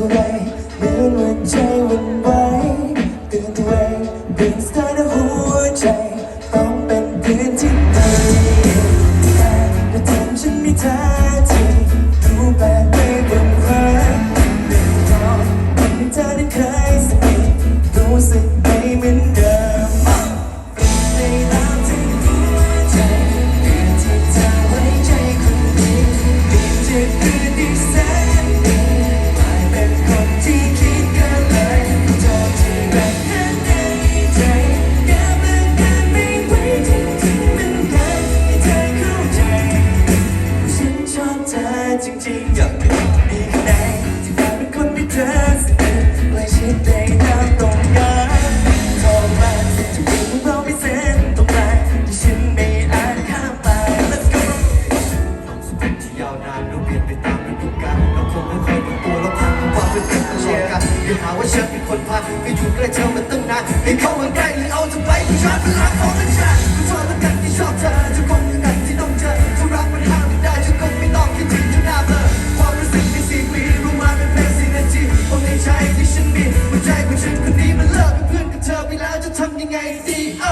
เหมือนวันใจวันไหวตื่นตัวเองเปลี่ยนสไตล์ในหัวใจ ต้องเป็นเดือนที่ดีแต่ถ้าทำฉันมีท่าทีดูแบบไม่ อยากมีข้างในที่กลายเป็นคนที่เธอสนิทและชิดได้น้ำตรงนั้นโทรมาจะเป็นของเราไม่เส้นตรงกลางที่ฉันไม่อาจข้ามไป Let's go ที่ยาวนานเราเปลี่ยนไปตามฤดูกาลเราคงไม่ค่อยรู้ตัวเราผ่านความเป็นเพื่อนตลอดกันอย่าหาว่าฉันเป็นคนพาไปอยู่ใกล้เธอมาตั้งนานให้เข้ามาใกล้หรือเอาเธอไปผู้ชายเป็น ไงสิเอ้